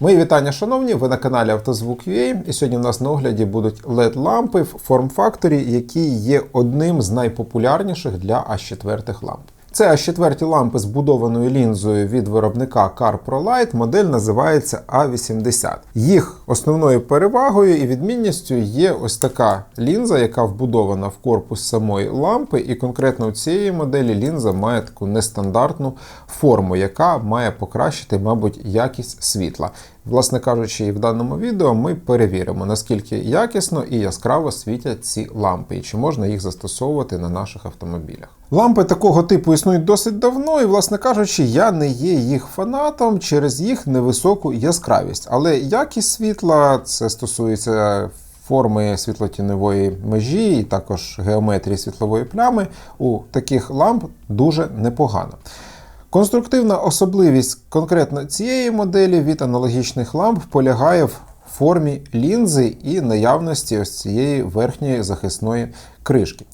Мої вітання, шановні, ви на каналі Автозвук.ua і сьогодні в нас на огляді будуть LED-лампи в форм-факторі, які є одним з найпопулярніших для А4 ламп. Це А4 лампи з будованою лінзою від виробника CarProLight, модель називається А80. Їх основною перевагою і відмінністю є ось така лінза, яка вбудована в корпус самої лампи, і конкретно у цієї моделі лінза має таку нестандартну форму, яка має покращити, мабуть, якість світла. Власне кажучи, і в даному відео ми перевіримо, наскільки якісно і яскраво світять ці лампи, і чи можна їх застосовувати на наших автомобілях. Лампи такого типу існують досить давно, і, власне кажучи, я не є їх фанатом через їх невисоку яскравість. Але якість світла це стосується. Форми світлотіньової межі і також геометрії світлової плями у таких ламп дуже непогано. Конструктивна особливість конкретно цієї моделі від аналогічних ламп полягає в формі лінзи і наявності ось цієї верхньої захисної кришки.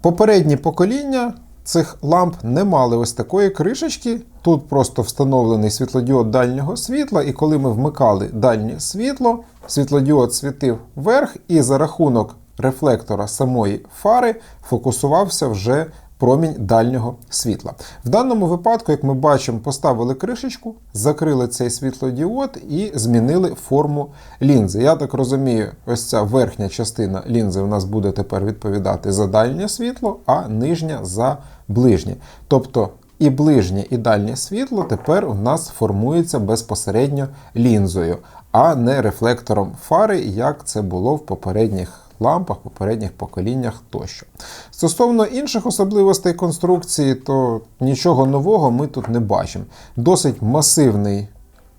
Попередні покоління цих ламп не мали ось такої кришечки. Тут просто встановлений світлодіод дальнього світла, і коли ми вмикали дальнє світло, світлодіод світив вверх, і за рахунок рефлектора самої фари фокусувався вже промінь дальнього світла. В даному випадку, як ми бачимо, поставили кришечку, закрили цей світлодіод і змінили форму лінзи. Я так розумію, ось ця верхня частина лінзи у нас буде тепер відповідати за дальнє світло, а нижня за ближнє. Тобто і ближнє, і дальнє світло тепер у нас формується безпосередньо лінзою, а не рефлектором фари, як це було в попередніх лампах, попередніх поколіннях тощо. Стосовно інших особливостей конструкції, то нічого нового ми тут не бачимо. Досить масивний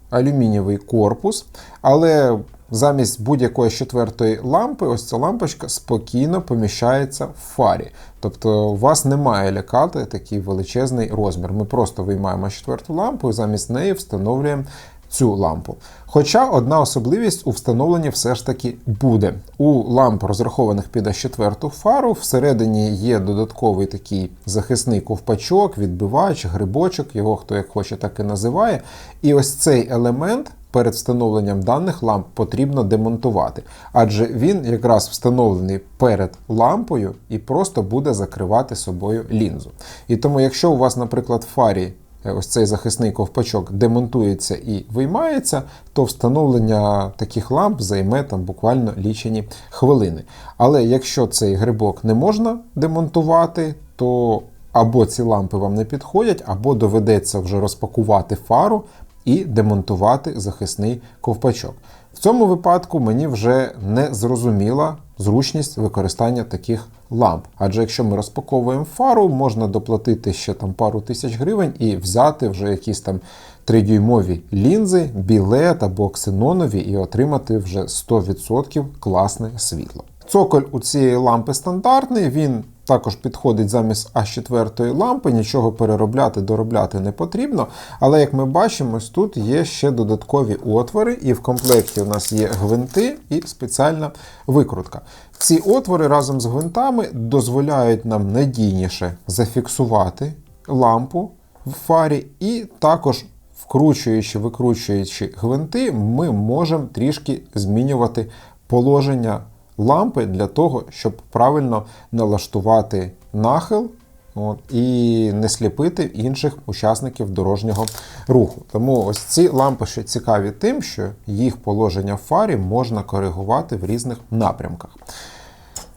алюмінієвий корпус, але замість будь-якої четвертої лампи, ось ця лампочка спокійно поміщається в фарі. Тобто вас не має лякати такий величезний розмір. Ми просто виймаємо четверту лампу і замість неї встановлюємо цю лампу. Хоча одна особливість у встановленні все ж таки буде. У ламп, розрахованих під А4 фару, всередині є додатковий такий захисний ковпачок, відбивач, грибочок, його хто як хоче, так і називає. І ось цей елемент. Перед встановленням даних ламп потрібно демонтувати, адже він якраз встановлений перед лампою і просто буде закривати собою лінзу. І тому, якщо у вас, наприклад, в фарі ось цей захисний ковпачок демонтується і виймається, то встановлення таких ламп займе там буквально лічені хвилини. Але якщо цей грибок не можна демонтувати, то або ці лампи вам не підходять, або доведеться вже розпакувати фару і демонтувати захисний ковпачок. В цьому випадку мені вже не зрозуміла зручність використання таких ламп. Адже якщо ми розпаковуємо фару, можна доплатити ще там пару тисяч гривень і взяти вже якісь там 3-дюймові лінзи, білет або ксенонові, і отримати вже 100% класне світло. Цоколь у цієї лампи стандартний, він також підходить замість А4 лампи, нічого переробляти, доробляти не потрібно. Але як ми бачимо, тут є ще додаткові отвори, і в комплекті у нас є гвинти і спеціальна викрутка. Ці отвори разом з гвинтами дозволяють нам надійніше зафіксувати лампу в фарі, і також. Вкручуючи, викручуючи гвинти, ми можемо трішки змінювати положення лампи для того, щоб правильно налаштувати нахил от, і не сліпити інших учасників дорожнього руху. Тому ось ці лампи ще цікаві тим, що їх положення в фарі можна коригувати в різних напрямках.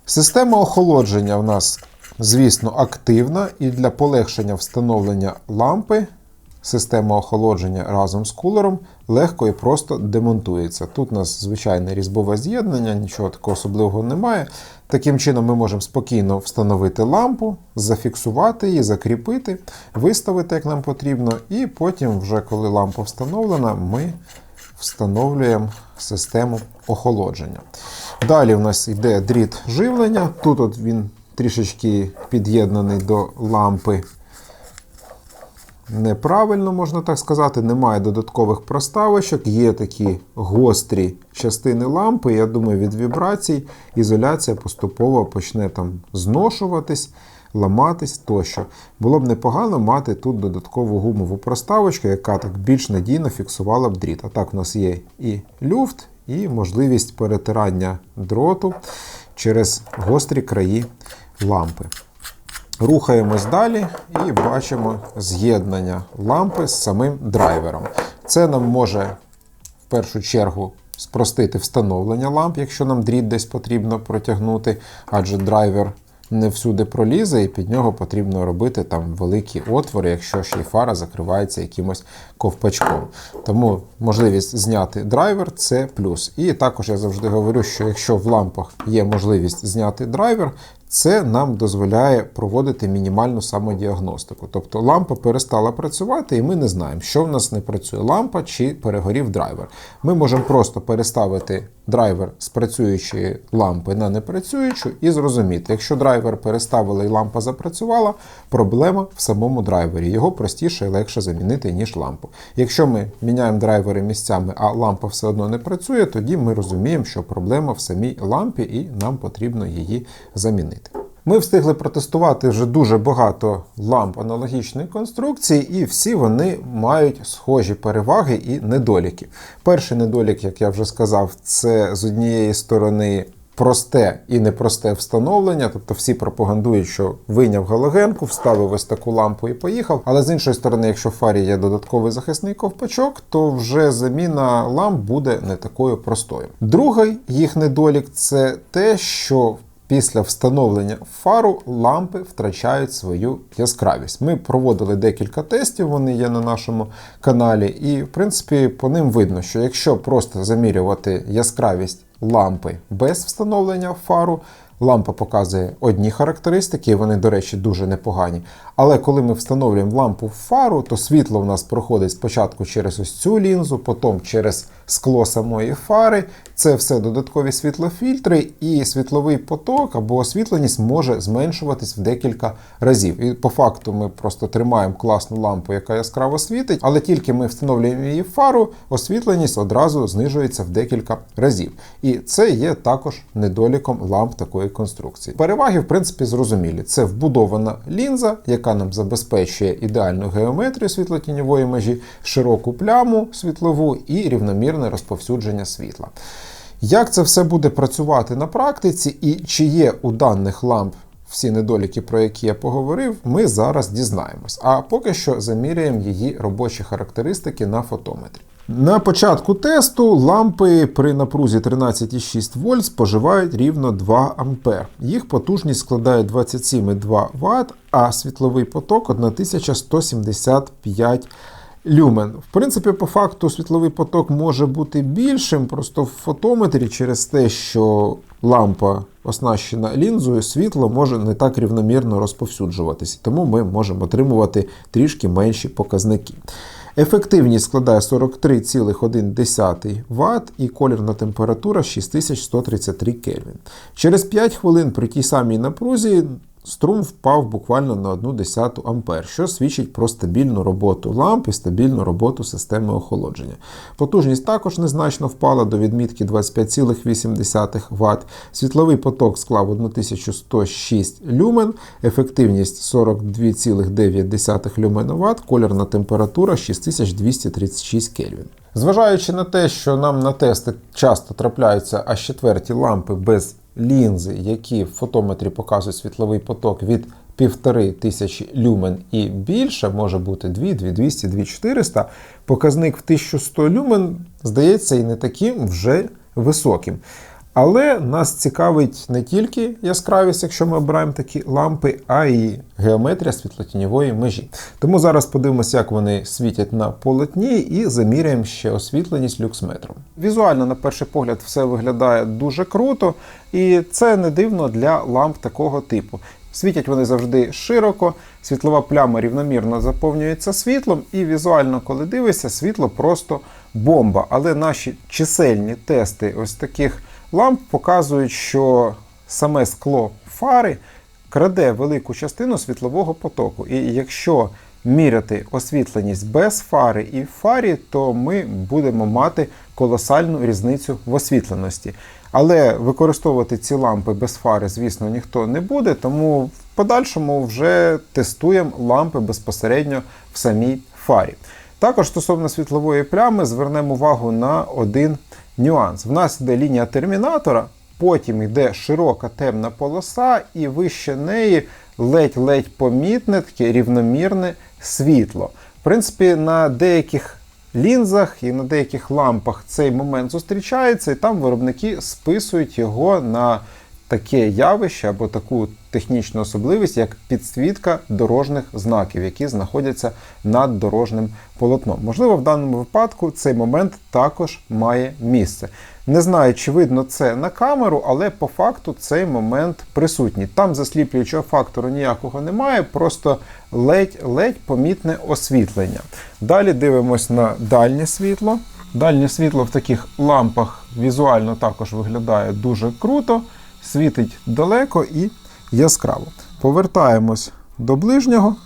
Система охолодження у нас, звісно, активна, і для полегшення встановлення лампи Система охолодження разом з кулером легко і просто демонтується. Тут у нас звичайне різьбове з'єднання, нічого такого особливого немає. Таким чином, ми можемо спокійно встановити лампу, зафіксувати її, закріпити, виставити, як нам потрібно, і потім, вже коли лампа встановлена, ми встановлюємо систему охолодження. Далі у нас йде дріт живлення. Тут от він трішечки під'єднаний до лампи неправильно, можна так сказати, немає додаткових проставочок, є такі гострі частини лампи. Я думаю, від вібрацій ізоляція поступово почне там зношуватись. ламатись тощо. Було б непогано мати тут додаткову гумову проставочку, яка так більш надійно фіксувала б дріт. А так у нас є і люфт, і можливість перетирання дроту через гострі краї лампи. Рухаємось далі і бачимо з'єднання лампи з самим драйвером. Це нам може в першу чергу спростити встановлення ламп, якщо нам дріт десь потрібно протягнути, адже драйвер не всюди пролізе, і під нього потрібно робити там великі отвори, якщо ще й фара закривається якимось ковпачком. Тому можливість зняти драйвер це плюс. І також я завжди говорю, що якщо в лампах є можливість зняти драйвер, це нам дозволяє проводити мінімальну самодіагностику. Тобто лампа перестала працювати, і ми не знаємо, що в нас не працює лампа чи перегорів драйвер. Ми можемо просто переставити драйвер з працюючої лампи на непрацюючу і зрозуміти, якщо драйвер переставили і лампа запрацювала, проблема в самому драйвері. Його простіше і легше замінити, ніж лампу. Якщо ми міняємо драйвери місцями, а лампа все одно не працює, тоді ми розуміємо, що проблема в самій лампі і нам потрібно її замінити. Ми встигли протестувати вже дуже багато ламп аналогічної конструкції, і всі вони мають схожі переваги і недоліки. Перший недолік, як я вже сказав, це з однієї сторони. Просте і непросте встановлення, тобто всі пропагандують, що виняв галогенку, вставив ось таку лампу і поїхав. Але з іншої сторони, якщо в фарі є додатковий захисний ковпачок, то вже заміна ламп буде не такою простою. Другий їх недолік це те, що Після встановлення фару лампи втрачають свою яскравість. Ми проводили декілька тестів, вони є на нашому каналі, і в принципі по ним видно, що якщо просто замірювати яскравість лампи без встановлення фару, лампа показує одні характеристики, вони, до речі, дуже непогані. Але коли ми встановлюємо лампу в фару, то світло в нас проходить спочатку через ось цю лінзу, потім через скло самої фари. Це все додаткові світлофільтри, і світловий поток або освітленість може зменшуватись в декілька разів. І по факту ми просто тримаємо класну лампу, яка яскраво світить, але тільки ми встановлюємо її фару, освітленість одразу знижується в декілька разів. І це є також недоліком ламп такої конструкції. Переваги, в принципі, зрозумілі. Це вбудована лінза, яка нам забезпечує ідеальну геометрію світлотіньової межі, широку пляму світлову і рівномірне розповсюдження світла. Як це все буде працювати на практиці, і чи є у даних ламп всі недоліки, про які я поговорив, ми зараз дізнаємось. А поки що заміряємо її робочі характеристики на фотометрі. На початку тесту лампи при напрузі 13,6 вольт споживають рівно 2 А. Їх потужність складає 27,2 Вт, а світловий поток 1175 люмен. В принципі, по факту світловий поток може бути більшим, просто в фотометрі через те, що лампа оснащена лінзою, світло може не так рівномірно розповсюджуватися, тому ми можемо отримувати трішки менші показники. Ефективність складає 43,1 Вт і колірна температура 6133 Кельвін. Через 5 хвилин при тій самій напрузі Струм впав буквально на 1 А, що свідчить про стабільну роботу ламп і стабільну роботу системи охолодження. Потужність також незначно впала до відмітки 25,8 Вт. Світловий поток склав 1106 люмен, ефективність 42,9 люмен Вт, колірна температура 6236 Кельвін. Зважаючи на те, що нам на тести часто трапляються аж четверті лампи без лінзи, які в фотометрі показують світловий поток від 1500 люмен і більше, може бути 2, 2200, 2400, показник в 1100 люмен здається і не таким вже високим. Але нас цікавить не тільки яскравість, якщо ми обираємо такі лампи, а й геометрія світлотіньової межі. Тому зараз подивимося, як вони світять на полотні, і заміряємо ще освітленість люксметром. Візуально, на перший погляд, все виглядає дуже круто, і це не дивно для ламп такого типу. Світять вони завжди широко, світлова пляма рівномірно заповнюється світлом, і візуально, коли дивишся, світло просто бомба. Але наші чисельні тести ось таких ламп показують, що саме скло фари краде велику частину світлового потоку. І якщо міряти освітленість без фари і фарі, то ми будемо мати колосальну різницю в освітленості. Але використовувати ці лампи без фари, звісно, ніхто не буде, тому в подальшому вже тестуємо лампи безпосередньо в самій фарі. Також стосовно світлової плями звернемо увагу на один нюанс. В нас йде лінія термінатора, потім йде широка темна полоса, і вище неї ледь-ледь помітне таке рівномірне світло. В принципі, на деяких лінзах і на деяких лампах цей момент зустрічається, і там виробники списують його на таке явище або таку технічну особливість, як підсвітка дорожніх знаків, які знаходяться над дорожнім полотном. Можливо, в даному випадку цей момент також має місце. Не знаю, чи видно це на камеру, але по факту цей момент присутній. Там засліплюючого фактору ніякого немає, просто ледь-ледь помітне освітлення. Далі дивимось на дальнє світло. Дальнє світло в таких лампах візуально також виглядає дуже круто, світить далеко і яскраво. Повертаємось до ближнього.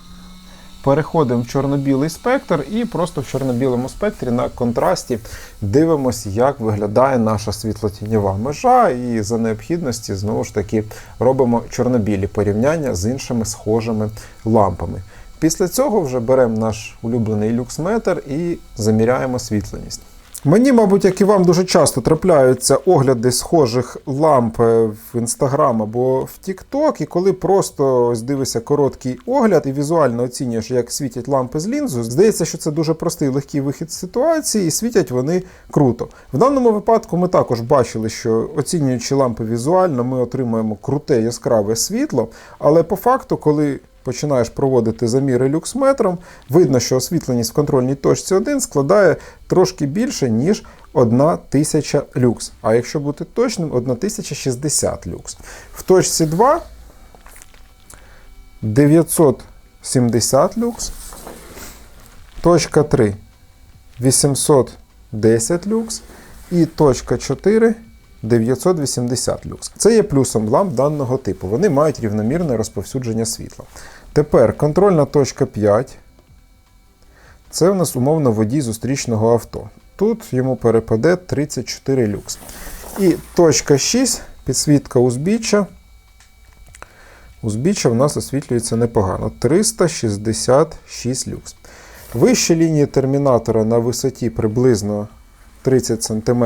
Переходимо в чорно-білий спектр і просто в чорно-білому спектрі на контрасті дивимося, як виглядає наша світлотіньова межа, і за необхідності знову ж таки робимо чорно-білі порівняння з іншими схожими лампами. Після цього вже беремо наш улюблений люксметр і заміряємо світленість. Мені, мабуть, як і вам дуже часто трапляються огляди схожих ламп в Instagram або в TikTok, і коли просто ось дивишся короткий огляд і візуально оцінюєш, як світять лампи з лінзу, здається, що це дуже простий легкий вихід з ситуації, і світять вони круто. В даному випадку ми також бачили, що оцінюючи лампи візуально, ми отримуємо круте яскраве світло, але по факту, коли починаєш проводити заміри люксметром, видно, що освітленість в контрольній точці 1 складає трошки більше, ніж 1000 люкс. А якщо бути точним, 1060 люкс. В точці 2 970 люкс. Точка 3 810 люкс. І точка 4 980 люкс. Це є плюсом ламп даного типу. Вони мають рівномірне розповсюдження світла. Тепер контрольна точка 5. Це у нас умовно водій зустрічного авто. Тут йому перепаде 34 люкс. І точка 6 підсвітка узбіччя. Узбіччя в нас освітлюється непогано. 366 люкс. Вище лінії термінатора на висоті приблизно 30 см.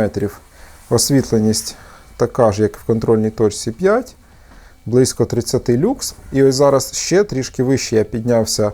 Освітленість така ж, як в контрольній точці 5, близько 30 люкс. І ось зараз ще трішки вище я піднявся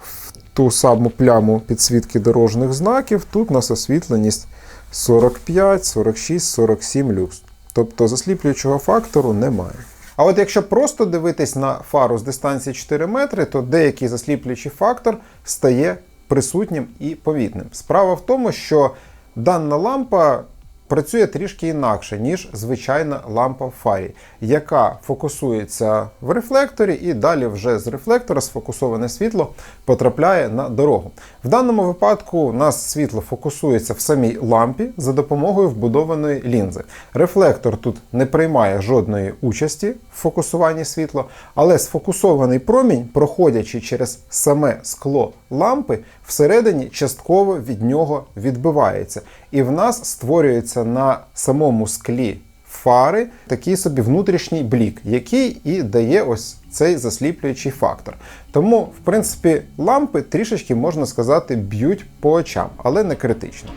в ту саму пляму підсвітки дорожніх знаків. Тут у нас освітленість 45, 46, 47 люкс. Тобто засліплюючого фактору немає. А от якщо просто дивитись на фару з дистанції 4 метри, то деякий засліплюючий фактор стає присутнім і помітним. Справа в тому, що дана лампа працює трішки інакше, ніж звичайна лампа в фарі, яка фокусується в рефлекторі, і далі вже з рефлектора сфокусоване світло потрапляє на дорогу. В даному випадку у нас світло фокусується в самій лампі за допомогою вбудованої лінзи. Рефлектор тут не приймає жодної участі в фокусуванні світла, але сфокусований промінь, проходячи через саме скло лампи, всередині частково від нього відбивається. І в нас створюється на самому склі фари такий собі внутрішній блік, який і дає ось цей засліплюючий фактор. Тому, в принципі, лампи трішечки можна сказати б'ють по очам, але не критично.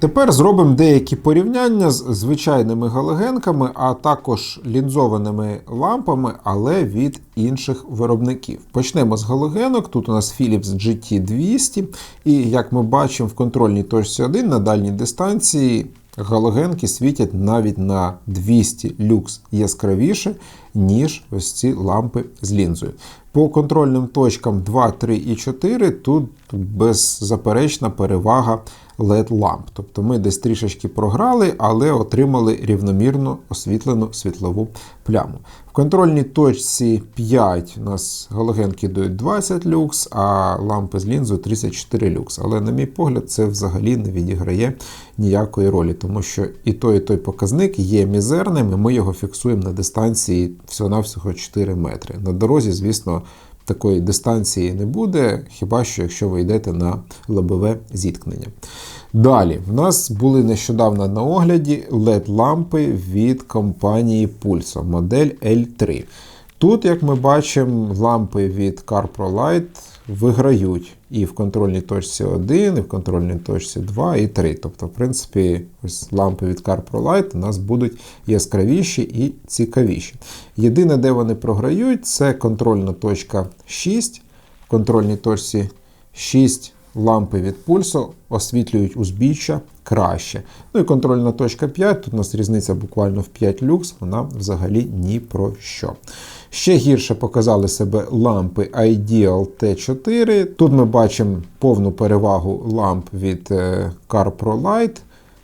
Тепер зробимо деякі порівняння з звичайними галогенками, а також лінзованими лампами, але від інших виробників. Почнемо з галогенок. Тут у нас Philips GT200, і як ми бачимо в контрольній точці 1 на дальній дистанції галогенки світять навіть на 200 люкс яскравіше, ніж ось ці лампи з лінзою. По контрольним точкам 2, 3 і 4 тут беззаперечна перевага LED-ламп. Тобто ми десь трішечки програли, але отримали рівномірно освітлену світлову пляму. В контрольній точці 5 у нас галогенки дають 20 люкс, а лампи з лінзою 34 люкс. Але, на мій погляд, це взагалі не відіграє ніякої ролі, тому що і той, і той показник є мізерним, і ми його фіксуємо на дистанції всього-навсього 4 метри. На дорозі, звісно, такої дистанції не буде, хіба що якщо ви йдете на лобове зіткнення. Далі, в нас були нещодавно на огляді LED-лампи від компанії Pulso, модель L3. Тут, як ми бачимо, лампи від CarProLight виграють і в контрольній точці 1, і в контрольній точці 2 і 3. Тобто, в принципі, ось лампи від CarProLight у нас будуть яскравіші і цікавіші. Єдине, де вони програють, це контрольна точка 6. В контрольній точці 6 лампи від пульсу освітлюють узбіччя краще. Ну і контрольна точка 5, тут у нас різниця буквально в 5 люкс, вона взагалі ні про що. Ще гірше показали себе лампи Ideal T4. Тут ми бачимо повну перевагу ламп від е, CarProLight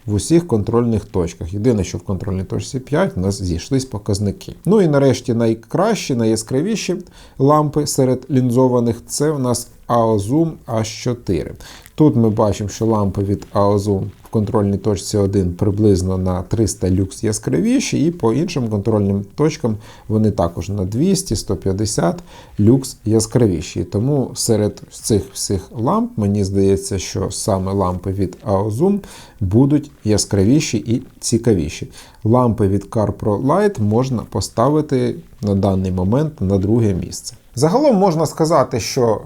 в усіх контрольних точках. Єдине, що в контрольній точці 5 у нас зійшлись показники. Ну і нарешті найкращі, найяскравіші лампи серед лінзованих це у нас AOZoom H4. Тут ми бачимо, що лампи від AOZoom в контрольній точці 1 приблизно на 300 люкс яскравіші, і по іншим контрольним точкам вони також на 200-150 люкс яскравіші. Тому серед цих всіх ламп мені здається, що саме лампи від AOZoom будуть яскравіші і цікавіші. Лампи від CarPro Light можна поставити на даний момент на друге місце. Загалом можна сказати, що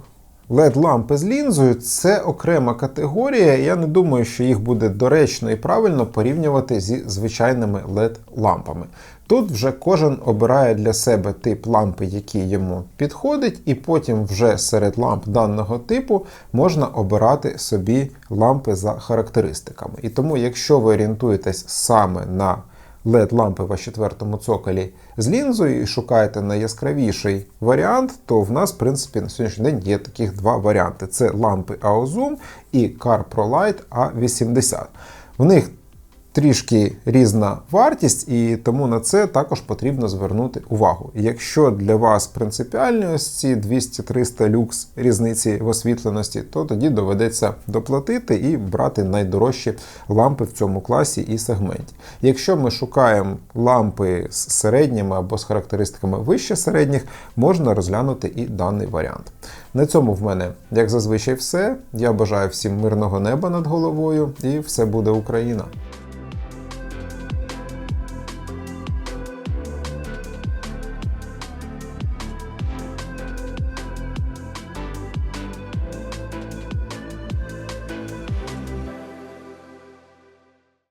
LED-лампи з лінзою це окрема категорія. Я не думаю, що їх буде доречно і правильно порівнювати зі звичайними LED-лампами. Тут вже кожен обирає для себе тип лампи, який йому підходить, і потім вже серед ламп даного типу можна обирати собі лампи за характеристиками. І тому, якщо ви орієнтуєтесь саме на LED-лампи в четвертому цоколі з лінзою і шукаєте найяскравіший варіант, то в нас, в принципі, на сьогоднішній день є таких два варіанти: це лампи AOZoom і CarProLight A80. В них трішки різна вартість, і тому на це також потрібно звернути увагу. Якщо для вас принципіальні ось ці 200-300 люкс різниці в освітленості, то тоді доведеться доплатити і брати найдорожчі лампи в цьому класі і сегменті. Якщо ми шукаємо лампи з середніми або з характеристиками вище середніх, можна розглянути і даний варіант. На цьому в мене, як зазвичай, все. Я бажаю всім мирного неба над головою, і все буде Україна.